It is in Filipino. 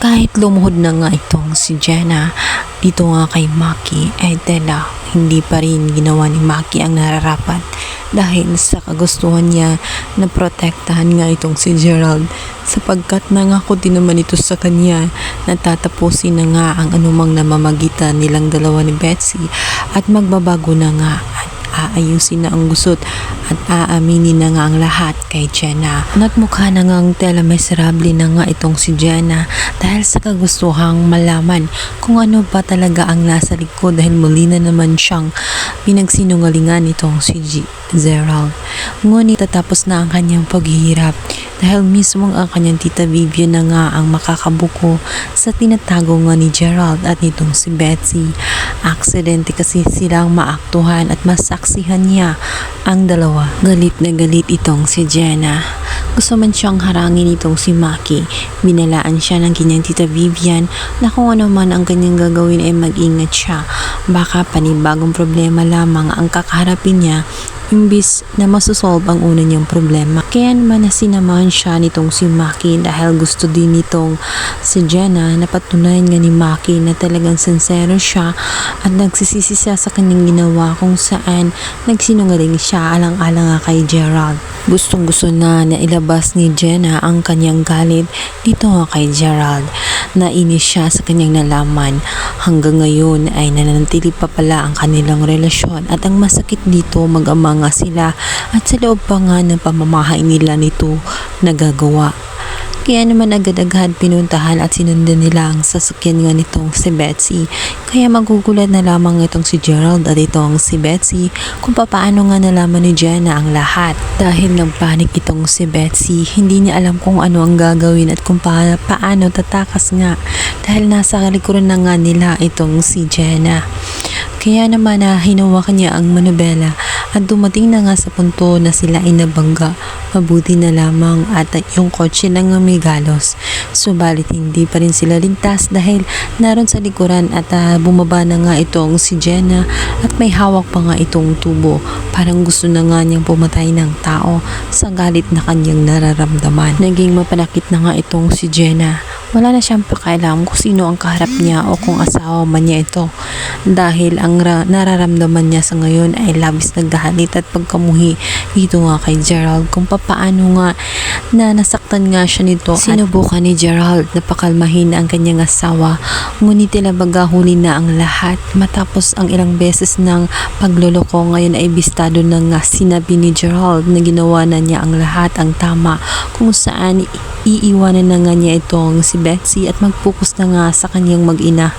Kahit lumuhod na nga itong si Jenna, dito nga kay Maki, ay tela, hindi pa rin ginawa ni Maki ang nararapat dahil sa kagustuhan niya na protektahan nga itong si Gerald sapagkat nangako din naman ito sa kanya. Na tatapusin na nga ang anumang namamagitan nilang dalawa ni Betsy at magbabago na nga aayusin na ang gusot at aaminin na nga ang lahat kay Jenna. Nagmukha na nga ang tela miserable na nga itong si Jenna dahil sa kagustuhang malaman kung ano ba talaga ang nasa likod dahil muli na naman siyang pinagsinungalingan itong si G- Gerald. Ngunit tatapos na ang kanyang paghihirap dahil mismo ang kanyang tita Vivian na nga ang makakabuko sa tinatago nga ni Gerald at nitong si Betsy. Aksidente kasi silang maaktuhan at masaksihan niya ang dalawa. Galit na galit itong si Jenna. Gusto man siyang harangin itong si Maki. Binalaan siya ng kanyang tita Vivian na kung ano man ang kanyang gagawin ay mag-ingat siya. Baka panibagong problema lamang ang kakaharapin niya imbis na masosolve ang una niyang problema. Kaya naman na sinamahan siya nitong si Maki dahil gusto din nitong si Jenna na patunayan nga ni Maki na talagang sincero siya at nagsisisi siya sa kanyang ginawa kung saan nagsinungaling siya alang-alang nga kay Gerald. Gustong gusto na na ilabas ni Jenna ang kanyang galit dito nga kay Gerald. Nainis siya sa kanyang nalaman. Hanggang ngayon ay nananatili pa pala ang kanilang relasyon at ang masakit dito mag-ama nga sila at sa loob pa nga ng pamamahay nila nito nagagawa. Kaya naman agad-agad pinuntahan at sinundan nila ang sasakyan nga nitong si Betsy. Kaya magugulat na lamang itong si Gerald at itong si Betsy kung papaano nga nalaman ni Jenna ang lahat. Dahil nagpanik itong si Betsy, hindi niya alam kung ano ang gagawin at kung pa paano tatakas nga. Dahil nasa kalikuran na nga nila itong si Jenna. Kaya naman na hinawakan niya ang manubela at dumating na nga sa punto na sila ay nabangga. Mabuti na lamang at yung kotse na nga may galos. Subalit hindi pa rin sila ligtas dahil naroon sa likuran at ah, bumaba na nga itong si Jenna at may hawak pa nga itong tubo. Parang gusto na nga niyang pumatay ng tao sa galit na kanyang nararamdaman. Naging mapanakit na nga itong si Jenna. Wala na siyang pakialam kung sino ang kaharap niya o kung asawa man niya ito. Dahil ang ra- nararamdaman niya sa ngayon ay labis na galit at pagkamuhi dito nga kay Gerald kung papaano nga na nasaktan nga siya nito. Sinubukan ni Gerald na pakalmahin ang kanyang asawa ngunit tinabaga huli na ang lahat matapos ang ilang beses ng pagluloko ngayon ay bistado na nga sinabi ni Gerald na ginawa na niya ang lahat ang tama kung saan iiwanan na nga niya itong si Betsy at mag-focus na nga sa kanyang mag-ina.